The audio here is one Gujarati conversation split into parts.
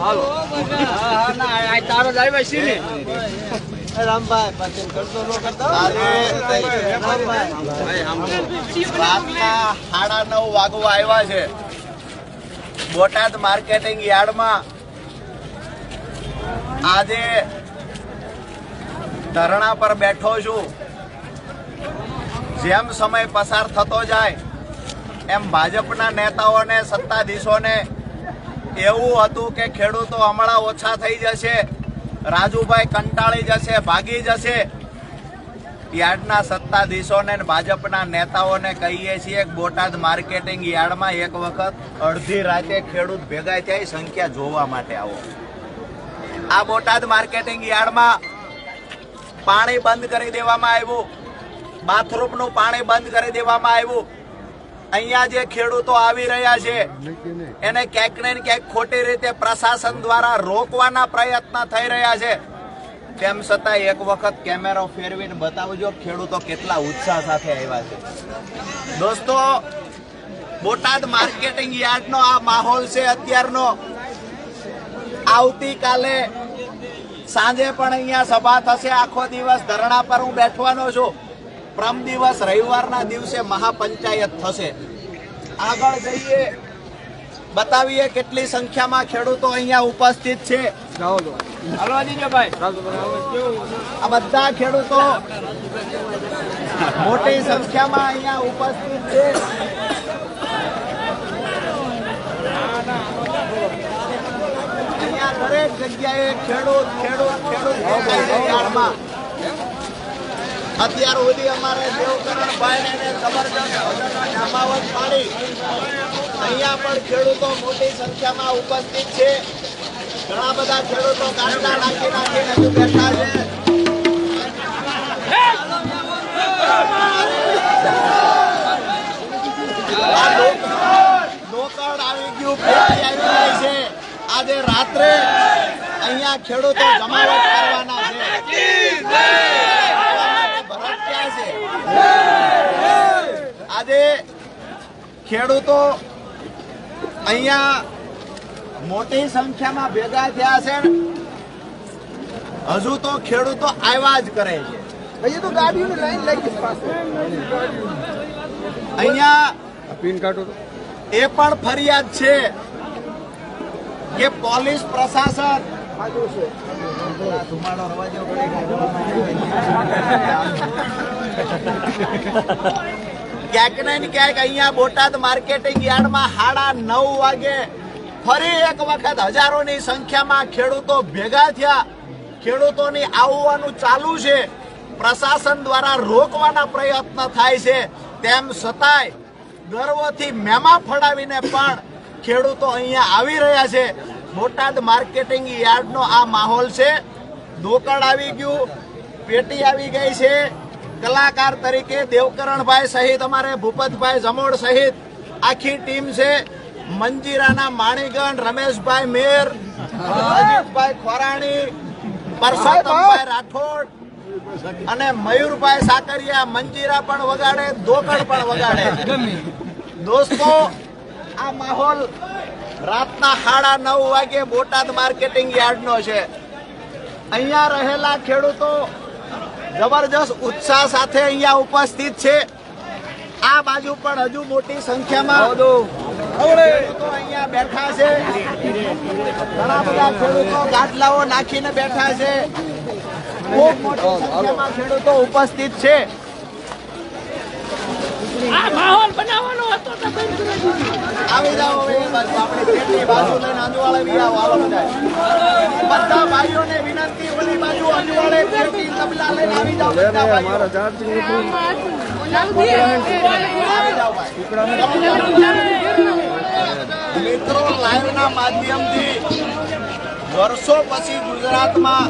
હાલો. તારો ડ્રાઈવર છે ને રામભાઈ પાછળ કરતો નો કરતો રાતના સાડા નવ વાગવા આવ્યા છે બોટાદ માર્કેટિંગ યાર્ડમાં આજે ધરણા પર બેઠો છું જેમ સમય પસાર થતો જાય, એમ ભાજપના નેતાઓને, સત્તાધીશોને એવું હતું કે ખેડૂતો હમણાં ઓછા થઈ જશે, રાજુભાઈ કંટાળી જશે, ભાગી જશે. યાર્ડના સત્તાધીશોને ભાજપના નેતાઓને કહીએ છીએ બોટાદ માર્કેટિંગ યાર્ડમાં એક વખત અડધી રાતે ખેડૂત ભેગા થાય, સંખ્યા જોવા માટે આવો. આ બોટાદ માર્કેટિંગ યાર્ડમાં પાણી બંધ કરી દેવામાં આવ્યું. બાથરૂમનું પાણી બંધ કરી દેવામાં આવ્યું. અહીંયા જે ખેડૂતો આવી રહ્યા છે, એને ક્યાંક ને ક્યાંક ખોટી રીતે પ્રશાસન દ્વારા રોકવાના પ્રયત્ન થઈ રહ્યા છે. તેમ છતાં એક વખત કેમેરો ફેરવીને બતાવજો ખેડૂતો કેટલા ઉત્સાહ સાથે આવ્યા છે. દોસ્તો, બોટાદ માર્કેટિંગ યાર્ડનો આ માહોલ છે અત્યારનો. આવતીકાલે સાંજે પણ અહીંયા સભા થશે. આખો દિવસ ધરણા પર હું બેઠવાનો છું. પ્રમ દિવસ રવિવારના દિવસે મહાપંચાયત થશે. આગળ જઈએ. બતાવીએ કેટલી સંખ્યામાં ખેડૂતો અહીંયા ઉપસ્થિત છે. આ બધા ખેડૂતો મોટી સંખ્યામાં અહીંયા ઉપસ્થિત છે. અહીંયા દરેક જગ્યાએ ખેડૂત ખેડૂત ખેડૂત. અત્યાર સુધી અમારે દેવકરણભાઈ ને એને જબરજસ્ત જમાવટ પાડી. અહીંયા પણ ખેડૂતો મોટી સંખ્યામાં ઉપસ્થિત છે. ઘણા બધા ખેડૂતો કાંટા નાખી નાખીને બેઠા છે. આ આવી ગયું પેટી આવી જાય છે. આજે રાત્રે અહીંયા ખેડૂતો જમાવટ કરવાના છે ભરત ક્યાં છે આજે ખેડૂતો અહીંયા મોટી સંખ્યામાં ભેગા થયા છે. હજુ તો ખેડૂતો આવ્યા જ કરે છે. અહીંયા તો ગાડીઓની લાઈન લાગી અહીંયા પિન કાઢો એ પણ ફરિયાદ છે કે પોલીસ પ્રશાસન ધુમાડો ક્યાંક ને ક્યાંક અહીંયા બોટાદ માર્કેટિંગ યાર્ડમાં સાડા નવ વાગે ફરી એક વખત હજારોની સંખ્યામાં ખેડૂતો ભેગા થયા. ખેડૂતોની આવવાનું ચાલુ છે. પ્રશાસન દ્વારા રોકવાના પ્રયત્ન થાય છે. તેમ છતાંય ગર્વથી મેમા ફડાવીને પણ ખેડૂતો અહીંયા આવી રહ્યા છે. બોટાદ માર્કેટિંગ યાર્ડનો આ માહોલ છે. દોકડ આવી ગયું, પેટી આવી ગઈ છે. કલાકાર તરીકે દેવકરણભાઈ સહિત અમારે ભૂપતભાઈ જમોડ સહિત આખી ટીમ છે. મંજીરાના માણીગણ, રમેશભાઈ મેર, અજીતભાઈ ખોરાણી, પરસોત્તમભાઈ રાઠોડ અને મયુરભાઈ સાકરિયા. મંજીરા પણ વગાડે દોકડ પણ વગાડે. દોસ્તો, આ માહોલ રાતના સાડા નવ વાગે બોટાદ માર્કેટિંગ યાર્ડનો છે. અહીંયા રહેલા ખેડૂતો જબરજસ્ત ઉત્સાહ સાથે અહીંયા ઉપસ્થિત છે. આ બાજુ પણ હજુ મોટી સંખ્યામાં ખેડૂતો અહીંયા બેઠા છે. ઘણા બધા ખેડૂતો ગાટલાઓ નાખીને બેઠા છે. ખૂબ મોટી સંખ્યામાં ખેડૂતો ઉપસ્થિત છે. માહોલ બનાવવાનો હતો તો બંધ કરી દીધું. આવી જાઓ હવે આપણે બાજુ લઈને બી આવો બધા. બધા ભાઈઓને વિનંતી ઓલી બાજુ અંજવાળે પેટી તબલા લઈને આવી જાઓ બધા ભાઈઓ મારા ચાર્જિંગ મિત્રો લાઈવના માધ્યમથી વર્ષો પછી ગુજરાતમાં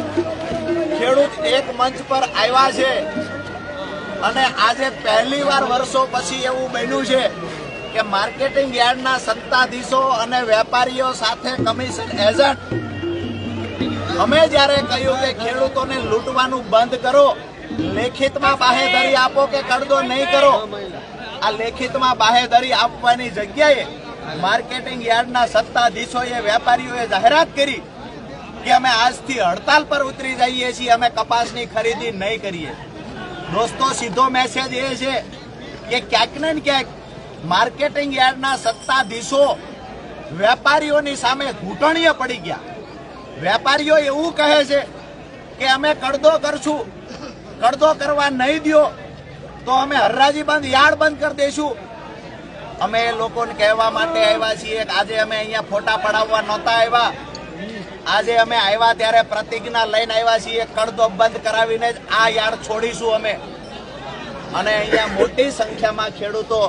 ખેડૂત એક મંચ પર આવ્યા છે. અને આજે પહેલી વાર વર્ષો પછી એવું બન્યું છે કે માર્કેટિંગ યાર્ડના સત્તાધીશો અને વેપારીઓ સાથે કમિશન એજન્ટ અમે જ્યારે કહ્યું કે ખેડૂતોને લૂંટવાનું બંધ કરો લેખિતમાં બાહેધરી આપો કે કડદો નહીં કરો. આ લેખિતમાં બાહેધરી આપવાની જગ્યાએ માર્કેટિંગ યાર્ડના સત્તાધીશોએ, વેપારીઓએ જાહેરાત કરી કે અમે આજથી હડતાલ પર ઉતરી જઈએ છીએ, અમે કપાસની ખરીદી નહીં કરીએ. દોસ્તો, સીધો મેસેજ એ છે કે ક્યાંક ને ક્યાંક માર્કેટિંગ યાર્ડના સત્તાધીશો વેપારીઓની સામે ઘૂંટણીએ પડી ગયા. વેપારીઓ એવું કહે છે કે અમે કડદો કરશું. કડદો કરવા નહીં દ્યો, તો અમે હરરાજી બંધ, યાર્ડ બંધ કરી દઈશું અમે લોકોને કહેવા માટે આવ્યા છીએ આજે અમે અહીંયા ફોટા પડાવવા નહોતા આવ્યા. આજે અમે આવ્યા ત્યારે પ્રતિજ્ઞા લઈને આવ્યા છીએ કડધો બંધ કરાવીને જ આ યાર્ડ છોડીશું અમે. અને અહીંયા મોટી સંખ્યામાં ખેડૂતો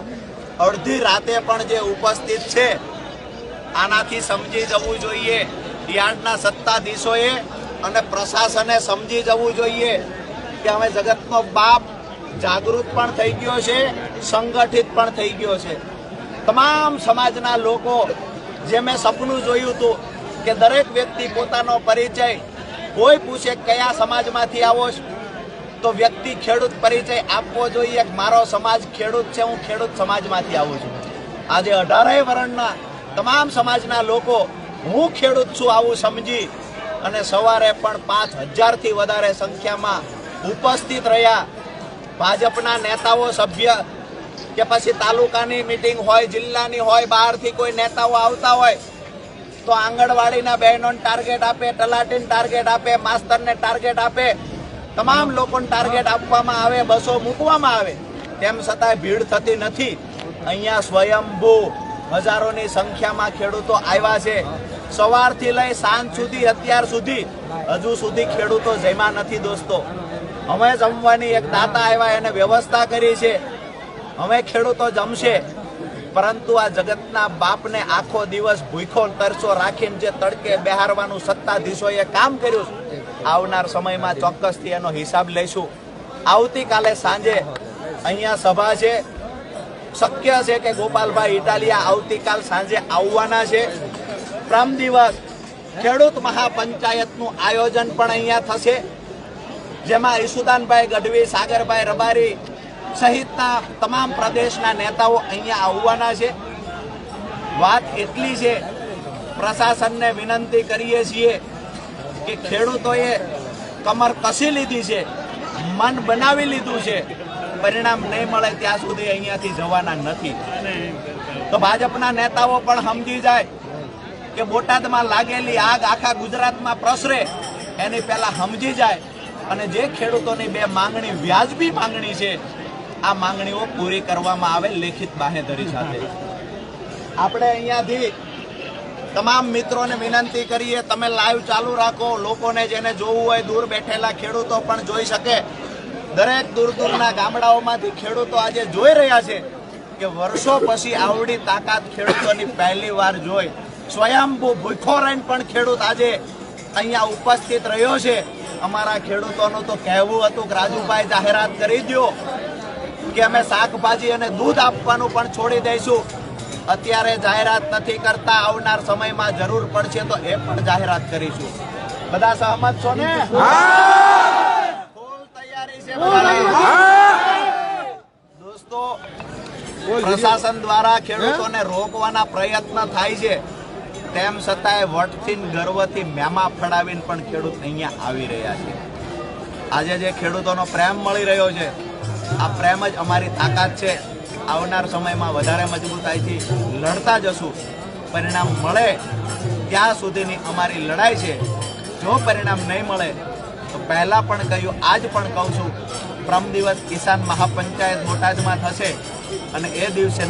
અડધી રાતે પણ જે ઉપસ્થિત છે, આનાથી સમજી જવું જોઈએ. યાર્ડના સત્તાધીશોએ અને પ્રશાસને સમજી જવું જોઈએ. કે હવે જગતનો બાપ જાગૃત પણ થઈ ગયો છે, સંગઠિત પણ થઈ ગયો છે. તમામ સમાજના લોકો, જે મેં સપનું જોયું હતું કે દરેક વ્યક્તિ પોતાનો પરિચય, કોઈ પૂછે કયા સમાજમાંથી આવો તો વ્યક્તિ ખેડૂત પરિચય આપવો જોઈએ મારો સમાજ ખેડૂત છે, હું ખેડૂત સમાજમાંથી આવું છું. આજે અઢારેય વર્ણના તમામ સમાજના લોકો, હું ખેડૂત છું આવું સમજી અને સવારે પણ પાંચ હજારથી વધારે સંખ્યામાં ઉપસ્થિત રહ્યા. ભાજપના નેતાઓ સભ્ય કે પછી તાલુકાની મિટિંગ હોય, જિલ્લાની હોય, બહારથી કોઈ નેતાઓ આવતા હોય, તો આંગણવાડીના બહેનોને ટાર્ગેટ આપે, તલાટીને ટાર્ગેટ આપે, માસ્તરને ટાર્ગેટ આપે. તમામ લોકોને ટાર્ગેટ આપવામાં આવે, બસો મૂકવામાં આવે. તેમ છતાંય ભીડ થતી નથી. અહીંયા સ્વયંભૂ હજારોની સંખ્યામાં ખેડૂતો આવ્યા છે. સવારથી લઈ સાંજ સુધી, અત્યાર સુધી હજુ સુધી ખેડૂતો જમ્યા નથી દોસ્તો. અમે જમવાની એક દાતા આવ્યા, એને વ્યવસ્થા કરી છે. અમે ખેડૂતો જમશે. પરંતુ આ જગતના બાપને આખો દિવસ ભૂખો તરસો રાખીને જે તડકે બેહારવાનું સત્તાધીશોએ કામ કર્યું આવનાર સમયમાં ચોક્કસથી એનો હિસાબ લઈશું. આવતીકાલે સાંજે અહીંયા સભા છે. શક્ય છે કે ગોપાલભાઈ ઇટાલિયા આવતીકાલ સાંજે આવવાના છે. પ્રમ દિવસ. ખેડૂત મહાપંચાયતનું આયોજન પણ અહીંયા થશે. જેમાં ઈસુદાનભાઈ ગઢવી, સાગરભાઈ રબારી સહિતના તમામ પ્રદેશના નેતાઓ અહીંયા આવવાના છે. વાત એટલી છે, પ્રશાસનને વિનંતી કરીએ છીએ કે ખેડૂતોએ કમર કસી લીધી છે, મન બનાવી લીધું છે, પરિણામ નહીં મળે ત્યાં સુધી અહીંયાથી જવાના નથી. તો ભાજપના નેતાઓ પણ સમજી જાય કે બોટાદમાં લાગેલી આગ આખા ગુજરાતમાં પ્રસરે, એની પહેલાં સમજી જાય. અને જે ખેડૂતોની બે માંગણી, વ્યાજબી માંગણી છે, આ માંગણીઓ પૂરી કરવામાં આવે લેખિત બાહેધરી સાથે. આપણે અહીંયાથી તમામ મિત્રોને વિનંતી કરીએ, તમે લાઈવ ચાલુ રાખો, લોકોને જેને જોવું હોય દૂર બેઠેલા ખેડૂતો પણ જોઈ શકે. દરેક દૂર દૂરના ગામડાઓમાંથી ખેડૂતો આજે જોઈ રહ્યા છે કે વર્ષો પછી આવડી તાકાત ખેડૂતોની પહેલી વાર જોઈ. સ્વયંભૂ ભૂખો રહીને પણ ખેડૂત આજે અહીંયા ઉપસ્થિત રહ્યો છે. અમારા ખેડૂતોનું તો કહેવું હતું કે રાજુભાઈ જાહેરાત કરી દો કે અમે શાકભાજી અને દૂધ આપવાનું પણ છોડી દઈશું. અત્યારે જાહેરાત નથી કરતા આવનાર સમયમાં જરૂર પડશે તો એ પણ જાહેરાત કરીશું. બધા સહમત છો ને? તૈયારી છે દોસ્તો પ્રશાસન દ્વારા ખેડૂતોને રોકવાના પ્રયત્ન થાય છે. તેમ છતાંય વટથી ગર્વથી મેમા ફડાવીને પણ ખેડૂત અહીંયા આવી રહ્યા છે. આજે જે ખેડૂતોનો પ્રેમ મળી રહ્યો છે, આ પ્રેમ જ અમારી તાકાત છે. આવનાર સમયમાં વધારે મજબૂતાઈથી લડતા જશું. પરિણામ મળે ત્યાં સુધીની અમારી લડાઈ છે. જો પરિણામ નહીં મળે, તો પહેલાં પણ કહ્યું, આજ પણ કહું છું, પ્રમ દિવસ કિસાન મહાપંચાયત બોટાદમાં થશે અને એ દિવસે